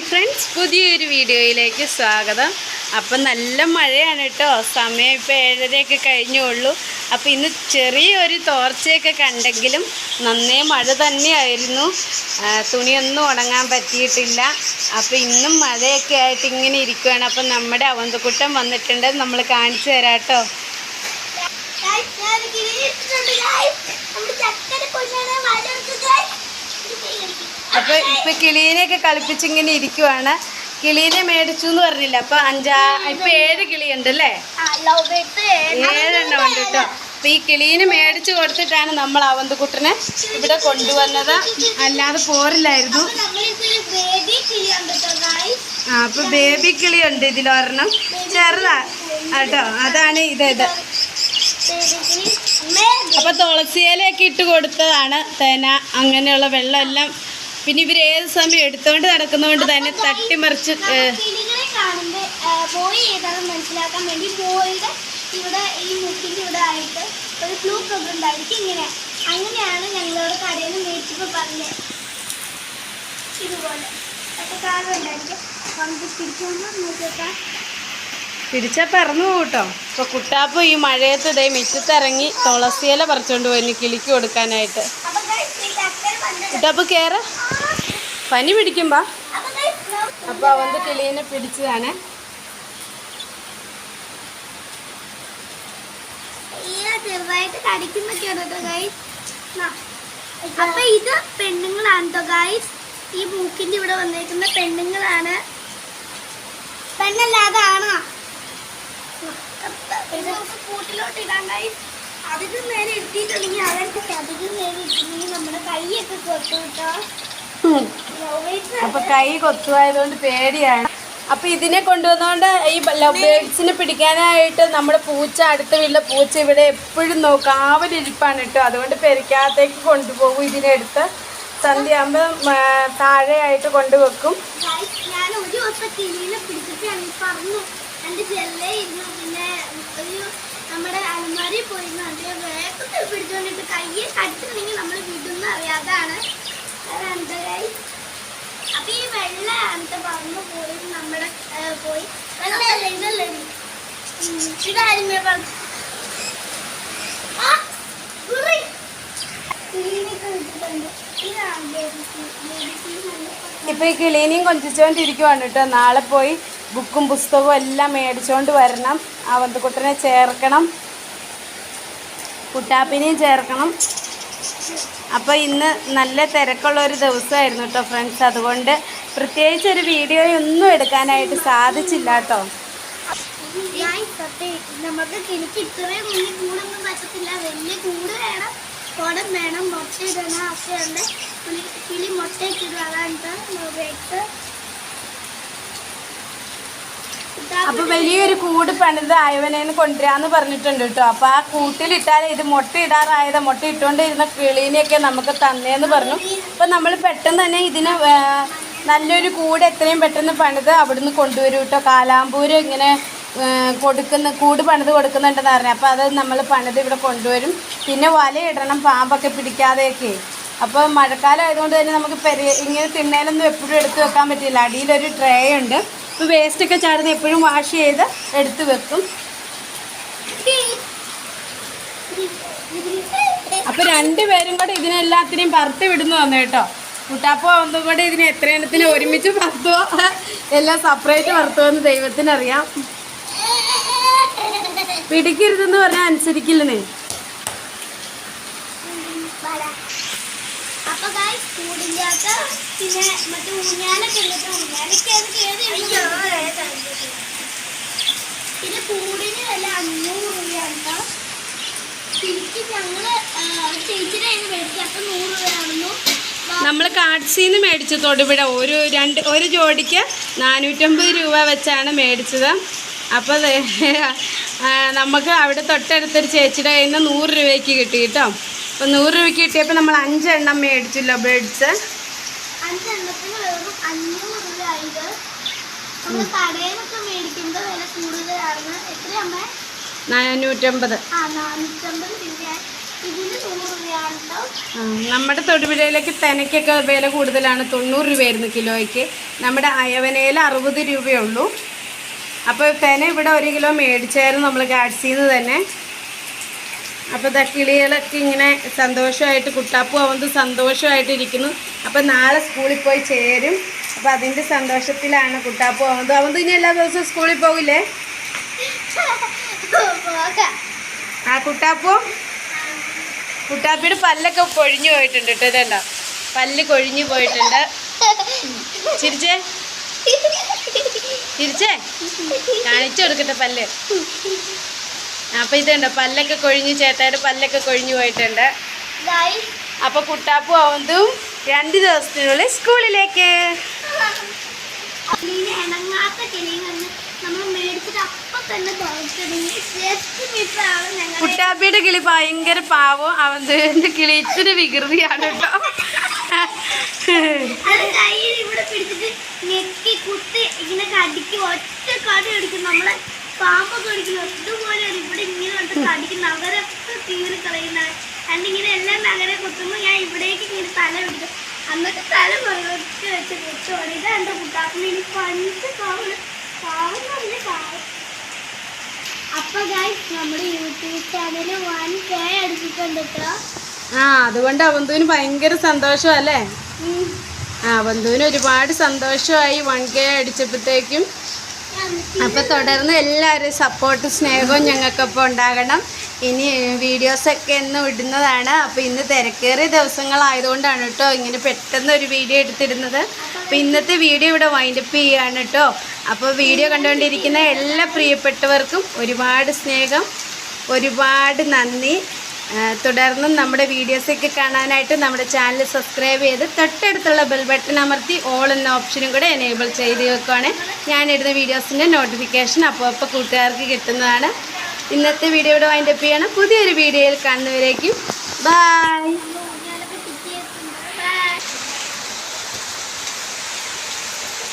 Friends പുതിയൊരു വീഡിയോയിലേക്ക് സ്വാഗതം. അപ്പം നല്ല മഴയാണ് കേട്ടോ. സമയം ഇപ്പോൾ ഏഴരയൊക്കെ കഴിഞ്ഞുള്ളൂ. അപ്പോൾ ഇന്ന് ചെറിയൊരു തോർച്ചയൊക്കെ കണ്ടെങ്കിലും നന്നേ മഴ തന്നെയായിരുന്നു. തുണിയൊന്നും ഉണങ്ങാൻ പറ്റിയിട്ടില്ല. അപ്പോൾ ഇന്നും മഴയൊക്കെ ആയിട്ട് ഇങ്ങനെ ഇരിക്കുകയാണ് അപ്പം നമ്മുടെ അവന്തക്കുട്ടം വന്നിട്ടുണ്ട്. നമ്മൾ കാണിച്ചു തരാം കേട്ടോ. അപ്പോൾ ഇപ്പോൾ കിളീനെയൊക്കെ കളിപ്പിച്ചിങ്ങനെ ഇരിക്കുവാണ്. കിളീനെ മേടിച്ചു എന്ന് പറഞ്ഞില്ല? അപ്പോൾ അഞ്ചാ ഇപ്പോൾ ഏഴ് കിളിയുണ്ട് അല്ലേ. ഏഴെണ്ണം ഉണ്ട് കേട്ടോ അപ്പൊ ഈ കിളീനെ മേടിച്ചു കൊടുത്തിട്ടാണ് നമ്മൾ അവന്തുകുട്ടനെ ഇവിടെ കൊണ്ടുവന്നത്. അല്ലാതെ പോരില്ലായിരുന്നു. കിളിയുണ്ട് ആ അപ്പൊ ബേബി കിളി ഉണ്ട് ഇതിലൊരെണ്ണം ചെറുതാ. കേട്ടോ അതാണ് ഇത് ഇത്. അപ്പൊ തുളസിയിലൊക്കെ ഇട്ട് കൊടുത്തതാണ്. തേന അങ്ങനെയുള്ള വെള്ളം എല്ലാം പിന്നെ ഇവർ ഏത് സമയം എടുത്തോണ്ട് നടക്കുന്നതുകൊണ്ട് തന്നെ തട്ടിമറിച്ച് തിരിച്ച പറഞ്ഞു കൂട്ടോ ബോയ് ഏതാണെന്ന് മനസ്സിലാക്കാൻ വേണ്ടി ബോയുടെ ഇവിടെ ഈ മുക്കിന്റെ ഇവിടെ ആയിട്ട് ഒരു ബ്ലൂ കളർ ഉണ്ടായിരിക്കും. ഇങ്ങനെ അങ്ങനെയാണ് ഞങ്ങളോട് കടയിൽ നിന്ന് മേടിച്ചപ്പോൾ പറഞ്ഞത്. ഇതുപോലെ. ഉണ്ടായിരിക്കും നമുക്ക് നോക്കിയേക്കാം. പറന്നു ഇപ്പൊ കുട്ടാപ്പ് ഈ മഴയത്ത് ഇതേ മിറ്റത്തിറങ്ങി തുളസിയില പറിച്ചോണ്ട് പോയി കിളിക്ക് കൊടുക്കാനായിട്ട്. കുട്ടാപ്പ് കേറ. പനി പിടിക്കുമ്പോ? അപ്പൊ അവന്റെ കിളീനെ പിടിച്ചതാണ്. അപ്പൊ ഇത് പെണ്ണുങ്ങളാണ് കേട്ടോ ഗൈസ് ഈ മൂക്കിന്റെ ഇവിടെ വന്നേക്കുന്ന പെണ്ണുങ്ങളാണ്. പെണ്ണല്ലാതെ ആണോ കൂട്ടിലോട്ട് ഇടാൻ ഗൈസ് അതിന് നേരെ ഇട്ടിട്ടുണ്ടെങ്കിൽ അവർക്ക് അതിന് നേരെ ഇട്ടിട്ടുണ്ടെങ്കിൽ നമ്മുടെ കൈയൊക്കെ കൊടുത്തു കേട്ടോ അപ്പൊ കൈ കൊത്തുവായതുകൊണ്ട് പേടിയാണ്. അപ്പൊ ഇതിനെ കൊണ്ടുവന്നോണ്ട് ഈ ലവ് ബേഡ്സിനെ പിടിക്കാനായിട്ട് നമ്മുടെ പൂച്ച അടുത്ത വീട്ടിലെ പൂച്ച ഇവിടെ എപ്പോഴും നോക്കും ആവലിരിപ്പാണ് കേട്ടോ. അതുകൊണ്ട് പെരിക്കാത്തേക്ക് കൊണ്ടുപോകും ഇതിനെടുത്ത് സന്ധ്യയാകുമ്പോൾ താഴെയായിട്ട് കൊണ്ടുവെക്കും ഞാൻ ഒരു ദിവസം കിളിനെ പിടിച്ചിട്ട് പറഞ്ഞു എന്റെ ചെല്ലേ ഇരുന്നു പിന്നെ ഒരു നമ്മുടെ അലമാരി പോയിരുന്നു. അതിനെ വേഗത്തിൽ പിടിച്ചോണ്ടിട്ട് കയ്യെ കടിച്ചിട്ടുണ്ടെങ്കിൽ നമ്മൾ വിടുന്ന അറിയാതാണ് അതാണ് അപ്പൊ ഈ വെള്ള അന്നത്തെ പറഞ്ഞു പോയി നമ്മുടെ പോയി. വെള്ള ഇതല്ലേ? ഇത്. ഉം, പറഞ്ഞു ഇപ്പൊ ഈ കിളീനെയും കൊഞ്ചിച്ചോണ്ടിരിക്കുവാണ് കേട്ടോ നാളെ പോയി ബുക്കും പുസ്തകവും എല്ലാം മേടിച്ചോണ്ട് വരണം. അവന്തക്കുട്ടനെ ചേർക്കണം. കുട്ടാപ്പിനെയും ചേർക്കണം. അപ്പോൾ ഇന്ന് നല്ല തിരക്കുള്ള ഒരു ദിവസമായിരുന്നു കേട്ടോ ഫ്രണ്ട്സ് അതുകൊണ്ട് പ്രത്യേകിച്ച് ഒരു വീഡിയോ ഒന്നും എടുക്കാനായിട്ട് സാധിച്ചില്ല കേട്ടോ കൂട് വേണം കുടം വേണം കിളി മുട്ടയൊക്കെ അതാണ് അപ്പൊ വലിയൊരു കൂട് പണിത് അയവനേന്ന് കൊണ്ടുവരാന്ന് പറഞ്ഞിട്ടുണ്ട് കേട്ടോ. അപ്പൊ ആ കൂട്ടിലിട്ടാൽ ഇത് മുട്ട ഇടാറായത്. മുട്ട ഇട്ടുകൊണ്ടിരുന്ന കിളീനെയൊക്കെ നമുക്ക് തന്നേന്ന് പറഞ്ഞു. അപ്പൊ നമ്മൾ പെട്ടെന്ന് തന്നെ ഇതിന് നല്ലൊരു കൂട് എത്രയും പെട്ടെന്ന് പണിത് അവിടുന്ന് കൊണ്ടുവരും കേട്ടോ. കാലാമ്പൂര് ഇങ്ങനെ കൊടുക്കുന്ന കൂട് പണിത് കൊടുക്കുന്നുണ്ടെന്ന് പറഞ്ഞു. അപ്പോൾ അത് നമ്മൾ പണിത് ഇവിടെ കൊണ്ടുവരും. പിന്നെ വലയിടണം പാമ്പൊക്കെ പിടിക്കാതെയൊക്കെ. അപ്പോൾ മഴക്കാലം ആയതുകൊണ്ട് തന്നെ നമുക്ക് പെരി ഇങ്ങനെ തിണ്ണയിലൊന്നും എപ്പോഴും എടുത്തു വെക്കാൻ പറ്റില്ല. അടിയിലൊരു ട്രേ ഉണ്ട്. ഇപ്പോൾ വേസ്റ്റൊക്കെ ചാടുന്ന എപ്പോഴും വാഷ് ചെയ്ത് എടുത്ത് വെക്കും. അപ്പോൾ രണ്ടുപേരും കൂടെ ഇതിനെല്ലാത്തിനെയും പറത്ത് വിടുന്നു വന്നു കേട്ടോ. മുട്ടാപ്പോ ഒന്നും കൂടെ ഇതിന് എത്ര എണ്ണത്തിന് ഒരുമിച്ച് പറത്തുവോ? എല്ലാം സെപ്പറേറ്റ് പറത്തുമോ ദൈവത്തിനറിയാം. പിടിക്കരുതെന്ന് പറഞ്ഞാൽ അനുസരിക്കില്ലെന്നേ. അപ്പൊ ഗായ്സ് കൂടിന്റെ അകത്ത് പിന്നെ മറ്റേ ഊഞ്ഞാലൊക്കെ ഉണ്ടിട്ട് ഊഞ്ഞാലൊക്കെ അത് കേറി പിന്നെ കൂടിന് വില അഞ്ഞൂറ് രൂപയാണ് ട്ടോ. ശരിക്കും ഒരു ചേച്ചിയുടെ കയ്യിൽ നിന്ന് മേടിച്ചു അപ്പൊ നൂറ് രൂപയാണെന്നു. നമ്മൾ കാട്സിന്ന് മേടിച്ചു തൊടുപുഴ ഒരു രണ്ട് ഒരു ജോഡിക്ക് നാനൂറ്റമ്പത് രൂപ വെച്ചാണ് മേടിച്ചത്. അപ്പോൾ നമുക്ക് അവിടെ തൊട്ടടുത്തൊരു ചേച്ചിയുടെ കയ്യിൽ നിന്ന് നൂറ് രൂപയ്ക്ക് കിട്ടി കേട്ടോ അപ്പോൾ നൂറ് രൂപയ്ക്ക് കിട്ടിയപ്പോൾ നമ്മൾ അഞ്ചെണ്ണം മേടിച്ചില്ല ബേഡ്സ് നാനൂറ്റമ്പത്. നമ്മുടെ തൊടുപുഴയിലേക്ക് തെനയ്ക്കൊക്കെ വില കൂടുതലാണ്. തൊണ്ണൂറ് രൂപയായിരുന്നു കിലോയ്ക്ക്. നമ്മുടെ അയവനയിൽ അറുപത് രൂപയുള്ളൂ. അപ്പോൾ തെന ഇവിടെ ഒരു കിലോ മേടിച്ചായിരുന്നു നമ്മൾ ഗാഡ്സിന്ന് തന്നെ. അപ്പോൾ കിളികളൊക്കെ ഇങ്ങനെ സന്തോഷമായിട്ട് കുട്ടാപ്പു അവന് സന്തോഷമായിട്ടിരിക്കുന്നു. അപ്പോൾ നാളെ സ്കൂളിൽ പോയി ചേരും. അപ്പോൾ അതിന്റെ സന്തോഷത്തിലാണ് കുട്ടാപ്പു അവന് അവന്ത് ഇനി എല്ലാ ദിവസവും സ്കൂളിൽ പോകില്ലേ? ആ കുട്ടാപ്പു? കുട്ടാപ്പിയുടെ പല്ലൊക്കെ കൊഴിഞ്ഞു പോയിട്ടുണ്ട് കേട്ടോ ഇതേണ്ട പല്ല് കൊഴിഞ്ഞു പോയിട്ടുണ്ട്. ചിരിച്ചേ? ചിരിച്ചേ? കാണിച്ചു കൊടുക്കട്ടെ പല്ല്. അപ്പൊ ഇതുണ്ട് പല്ലൊക്കെ കൊഴിഞ്ഞു ചേട്ടായുടെ പല്ലൊക്കെ കൊഴിഞ്ഞു പോയിട്ടുണ്ട്. Guys, അപ്പൊ കുട്ടാപ്പു അവന്തും രണ്ട് ദിവസത്തിനുള്ളിൽ സ്കൂളിലേക്ക്. കുട്ടാപ്പിയുടെ കിളി ഭയങ്കര പാവം. അവന്തുവിന്റെ കിളി ഇച്ചിരി വികൃതിയാണ് കേട്ടോ. കയ്യിൽ ഇവിടെ പിടിച്ചിട്ട് ഞെക്കി കുത്തി ഇങ്ങനെ കടിക്കും. ഒറ്റ കടി എടുക്കും നമ്മളെ. പാമ്പൊക്കെ അടിക്കും ഇതുപോലെ ഇവിടെ ഇങ്ങനെ വന്നിട്ട് കടിക്കുന്ന അവരൊക്കെ തീറി കളയുന്ന എന്നിങ്ങനെ എല്ലാം നഗരെ കുത്തുമ്പോൾ ഞാൻ ഇവിടേക്ക് ഇങ്ങനെ തല വിടുന്നു അന്നത്തെ തല പുറത്ത് വെച്ച് കുത്തുവാണ്. ഇത് എന്റെ കുട്ടാക്കുന്ന ഇനി പഞ്ച് പാവം. പാവം പറഞ്ഞ പാവം. അപ്പൊ ഗൈസ് നമ്മുടെ യൂട്യൂബ് ചാനൽ വൺ കെ അടിച്ചിട്ടുണ്ട് കേട്ടോ ആ അതുകൊണ്ട് അവന്തുവിന് ഭയങ്കര സന്തോഷം അല്ലേ ആ അവന്തുവിന് ഒരുപാട് സന്തോഷമായി വൺ കെ അടിച്ചപ്പോഴത്തേക്കും അപ്പോൾ തുടർന്ന് എല്ലാവരും സപ്പോർട്ട് സ്നേഹവും ഞങ്ങൾക്കൊപ്പം ഉണ്ടാകണം. ഇനി വീഡിയോസൊക്കെ എന്നും ഇടുന്നതാണ്. അപ്പോൾ ഇന്ന് തിരക്കേറിയ ദിവസങ്ങളായതുകൊണ്ടാണ് കേട്ടോ ഇങ്ങനെ പെട്ടെന്ന് ഒരു വീഡിയോ എടുത്തിരുന്നത് അപ്പോൾ ഇന്നത്തെ വീഡിയോ ഇവിടെ വൈൻഡപ്പ് ചെയ്യുകയാണ് കേട്ടോ. അപ്പോൾ വീഡിയോ കണ്ടുകൊണ്ടിരിക്കുന്ന എല്ലാ പ്രിയപ്പെട്ടവർക്കും ഒരുപാട് സ്നേഹം ഒരുപാട് നന്ദി. തുടർന്നും നമ്മുടെ വീഡിയോസൊക്കെ കാണാനായിട്ട് നമ്മുടെ ചാനൽ സബ്സ്ക്രൈബ് ചെയ്ത് തൊട്ടടുത്തുള്ള ബെൽ ബട്ടൺ അമർത്തി ഓൾ എന്ന ഓപ്ഷനും കൂടെ എനേബിൾ ചെയ്ത് വെക്കുവാണ്. ഞാനിടുന്ന വീഡിയോസിന്റെ നോട്ടിഫിക്കേഷൻ അപ്പോൾ അപ്പോൾ കൂട്ടുകാർക്ക് കിട്ടുന്നതാണ്. ഇന്നത്തെ വീഡിയോ വൈൻഡപ്പ് ചെയ്യണം. പുതിയൊരു വീഡിയോയിൽ കാണുന്നവരേക്കും. ബൈ